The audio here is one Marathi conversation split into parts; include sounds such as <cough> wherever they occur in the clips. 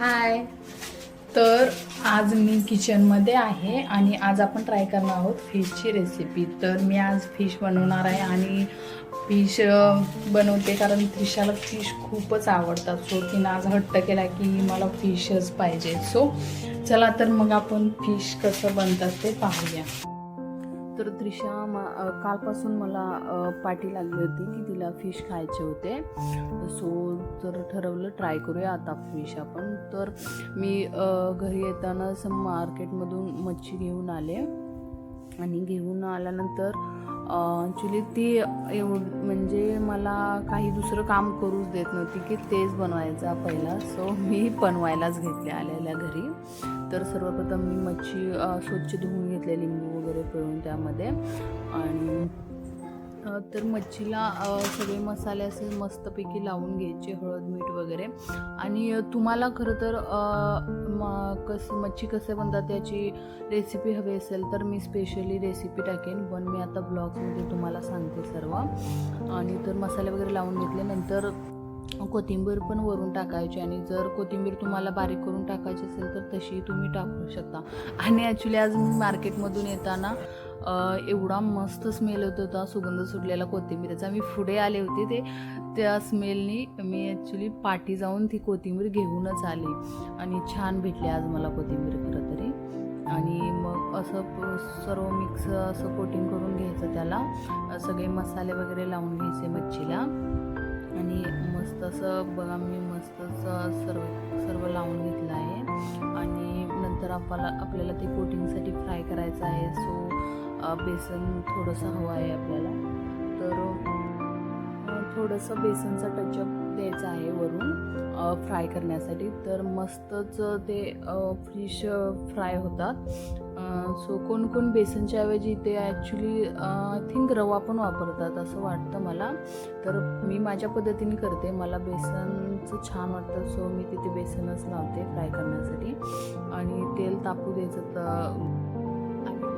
हाय. तर आज मी किचनमध्ये आहे आणि आज आपण ट्राय करणार आहोत फिशची रेसिपी तर मी आज फिश बनवणार आहे आणि फिश बनवते कारण त्रिशाला फिश खूपच आवडतात. सो तिनं आज हट्ट केला की मला फिशच पाहिजे सो चला तर मग आपण फिश कसं बनतात ते पाहूया. तर त्रिशा मा कालपासून मला पाठी लागली होती की तिला फिश खायचे होते. सो तर ठरवलं ट्राय करूया आता फिश आपण. तर मी घरी घरी येतानाच मार्केटमधून मच्छी घेऊन आले. आणि घेऊन आल्यानंतर ॲक्च्युली ती एवढ म्हणजे मला काही दुसरं काम करूच देत नव्हती की तेच बनवायचा पहिला. सो मी बनवायलाच घेतले आलेल्या घरी. तर सर्वप्रथम मी मच्छी स्वच्छ धुवून घेतले लिंबू वगैरे पिळून त्यामध्ये. आणि तर मच्छीला सगळे मसाले असे मस्तपैकी लावून घ्यायचे हळद मीठ वगैरे. आणि तुम्हाला खरं तर म कसं मच्छी कसे बनतात त्याची रेसिपी हवी असेल तर मी स्पेशली रेसिपी टाकेन. पण मी आता ब्लॉगमध्ये तुम्हाला सांगते सर्व. आणि तर मसाले वगैरे लावून घेतले. नंतर कोथिंबीर पण वरून टाकायची. आणि जर कोथिंबीर तुम्हाला बारीक करून टाकायची असेल तर तशी तुम्ही टाकू शकता. आणि ॲक्च्युली आज मी मार्केटमधून येताना एवढा मस्त स्मेल होत होता सुगंध सुटलेला कोथिंबीरचा. मी पुढे आले होते ते त्या स्मेलनी मी ॲक्च्युली पाठी जाऊन ती कोथिंबीर घेऊनच आली. आणि छान भेटली आज मला कोथिंबीर खरं तरी. आणि मग असं सर्व मिक्स असं कोटिंग करून घ्यायचं त्याला. सगळे मसाले वगैरे लावून घ्यायचे मच्छीला. आणि मस्त असं बघा मी मस्त असं सर्व सर्व लावून घेतलं आहे. आणि नंतर आपल्याला आपल्याला ते कोटिंगसाठी फ्राय करायचं आहे. सो बेसन थोडंसं हवं आहे आपल्याला. तर थोडंसं बेसनचा टचअप द्यायचा आहे वरून फ्राय करण्यासाठी. तर मस्तच ते फिश फ्राय होतात. सो कोण कोण बेसनच्या ऐवजी ते ॲक्च्युली आय थिंक रवा पण वापरतात असं वाटतं मला. तर मी माझ्या पद्धतीने करते. मला बेसनचं छान वाटतं सो मी तिथे बेसनच लावते फ्राय करण्यासाठी. आणि तेल तापू द्यायचं तर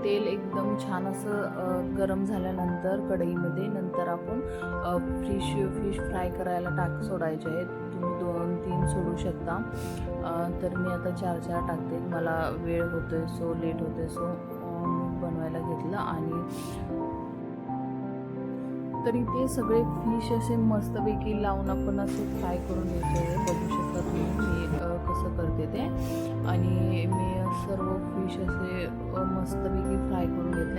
तेल एकदम छान असं गरम झाल्यानंतर कढईमध्ये नंतर आपण फिश फिश फ्राय करायला टाक सोडायचे आहेत. तुम्ही दोन तीन सोडू शकता. तर मी आता चार चार टाकते. मला वेळ होतोय सो लेट होतोय सो बनवायला घेतलं आणि तरी ते सगळे फिश असे मस्तपैकी लावून आपण असे फ्राय करून घ्यायचे. बघू शकता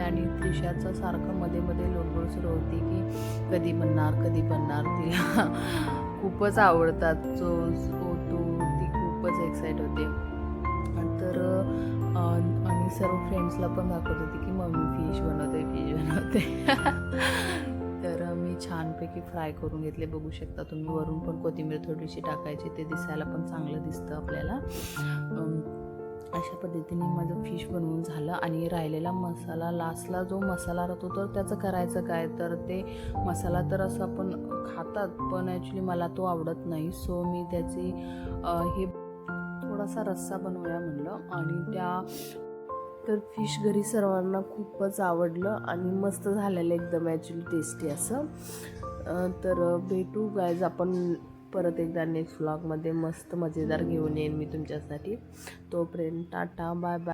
आणि त्रिशाचं सारखं मध्ये मध्ये लोडबोड सुरू होती की कधी बनणार कधी बनणार तिला <laughs> खूपच आवडतात. जो होतो ती खूपच एक्साइट होते. तर आम्ही आणि सर्व फ्रेंड्सला पण दाखवत होती की मम्मी फिश बनवते फिश बनवते. <laughs> तर मी छानपैकी फ्राय करून घेतले. बघू शकता तुम्ही वरून पण कोथिंबीर थोडीशी टाकायची ते दिसायला पण चांगलं दिसतं आपल्याला. अशा पद्धतीने माझं फिश बनवून झालं आणि राहिलेला मसाला लास्टला जो मसाला राहतो तर त्याचं करायचं काय? तर ते मसाला तर असं आपण खातात पण ॲक्च्युली मला तो आवडत नाही. सो मी त्याचे हे थोडासा रस्सा बनवूया म्हणलं आणि त्या तर फिश घरी सर्वांना खूपच आवडलं आणि मस्त झालेलं एकदम ॲक्च्युली टेस्टी असं. तर भेटू गायज आपण परत एकदा नेक्स्ट व्लॉगमध्ये मस्त मजेदार घेऊन येईन मी तुमच्यासाठी. तोपर्यंत टाटा बाय बाय